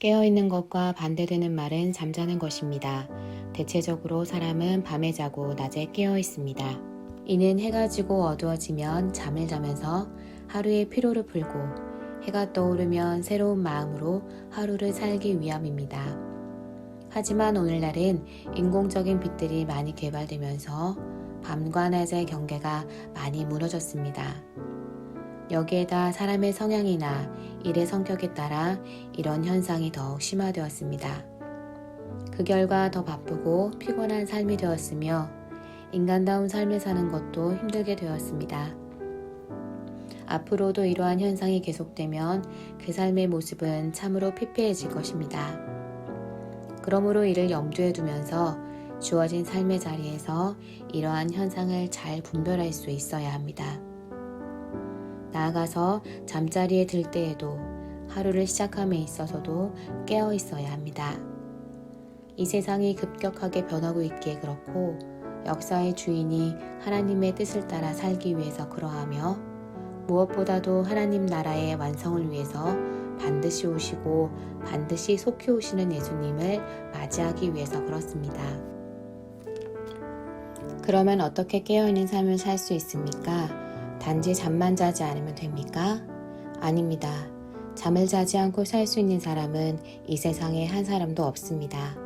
깨어있는 것과 반대되는 말은 잠자는 것입니다. 대체적으로 사람은 밤에 자고 낮에 깨어 있습니다. 이는 해가 지고 어두워지면 잠을 자면서 하루의 피로를 풀고 해가 떠오르면 새로운 마음으로 하루를 살기 위함입니다. 하지만 오늘날은 인공적인 빛들이 많이 개발되면서 밤과 낮의 경계가 많이 무너졌습니다. 여기에다 사람의 성향이나 일의 성격에 따라 이런 현상이 더욱 심화되었습니다. 그 결과 더 바쁘고 피곤한 삶이 되었으며 인간다운 삶을 사는 것도 힘들게 되었습니다. 앞으로도 이러한 현상이 계속되면 그 삶의 모습은 참으로 피폐해질 것입니다. 그러므로 이를 염두에 두면서 주어진 삶의 자리에서 이러한 현상을 잘 분별할 수 있어야 합니다. 나아가서 잠자리에 들 때에도 하루를 시작함에 있어서도 깨어 있어야 합니다. 이 세상이 급격하게 변하고 있기에 그렇고 역사의 주인이 하나님의 뜻을 따라 살기 위해서 그러하며 무엇보다도 하나님 나라의 완성을 위해서 반드시 오시고 반드시 속히 오시는 예수님을 맞이하기 위해서 그렇습니다. 그러면 어떻게 깨어있는 삶을 살 수 있습니까? 단지 잠만 자지 않으면 됩니까? 아닙니다. 잠을 자지 않고 살 수 있는 사람은 이 세상에 한 사람도 없습니다.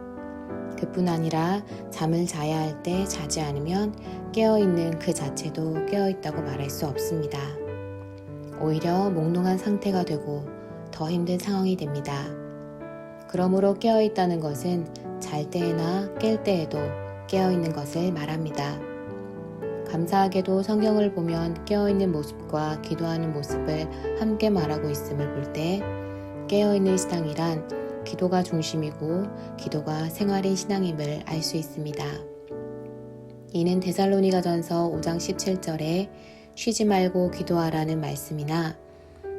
그뿐 아니라 잠을 자야 할 때 자지 않으면 깨어있는 그 자체도 깨어있다고 말할 수 없습니다. 오히려 몽롱한 상태가 되고 더 힘든 상황이 됩니다. 그러므로 깨어있다는 것은 잘 때나 깰 때에도 깨어있는 것을 말합니다. 감사하게도 성경을 보면 깨어있는 모습과 기도하는 모습을 함께 말하고 있음을 볼 때 깨어있는 신앙이란 기도가 중심이고 기도가 생활인 신앙임을 알 수 있습니다. 이는 데살로니가 전서 5장 17절에 쉬지 말고 기도하라는 말씀이나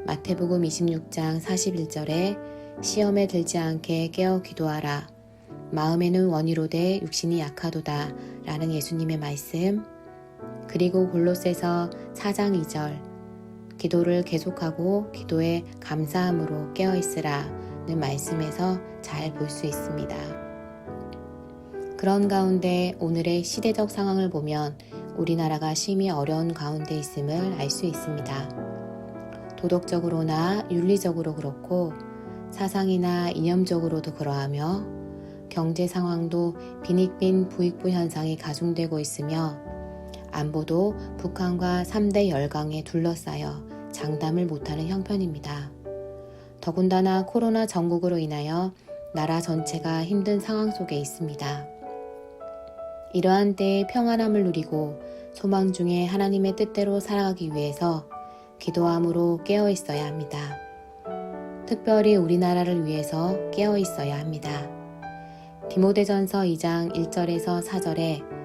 마태복음 26장 41절에 시험에 들지 않게 깨어 기도하라. 마음에는 원이로되 육신이 약하도다. 라는 예수님의 말씀. 그리고 골로새서 4장 2절. 기도를 계속하고 기도에 감사함으로 깨어 있으라는 말씀에서 잘 볼 수 있습니다. 그런 가운데 오늘의 시대적 상황을 보면 우리나라가 심히 어려운 가운데 있음을 알 수 있습니다. 도덕적으로나 윤리적으로 그렇고 사상이나 이념적으로도 그러하며 경제 상황도 빈익빈 부익부 현상이 가중되고 있으며 안보도 북한과 3대 열강에 둘러싸여 장담을 못하는 형편입니다. 더군다나 코로나 전국으로 인하여 나라 전체가 힘든 상황 속에 있습니다. 이러한 때에 평안함을 누리고 소망 중에 하나님의 뜻대로 살아가기 위해서 기도함으로 깨어 있어야 합니다. 특별히 우리나라를 위해서 깨어 있어야 합니다. 디모데전서 2장 1절에서 4절에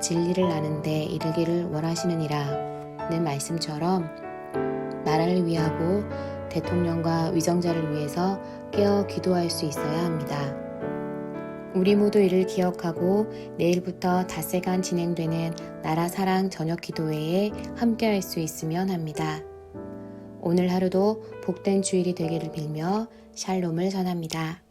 진리를 아는데 이르기를 원하시느니라 는 말씀처럼 나라를 위하고 대통령과 위정자를 위해서 깨어 기도할 수 있어야 합니다. 우리 모두 이를 기억하고 내일부터 닷새간 진행되는 나라 사랑 저녁 기도회에 함께할 수 있으면 합니다. 오늘 하루도 복된 주일이 되기를 빌며 샬롬을 전합니다.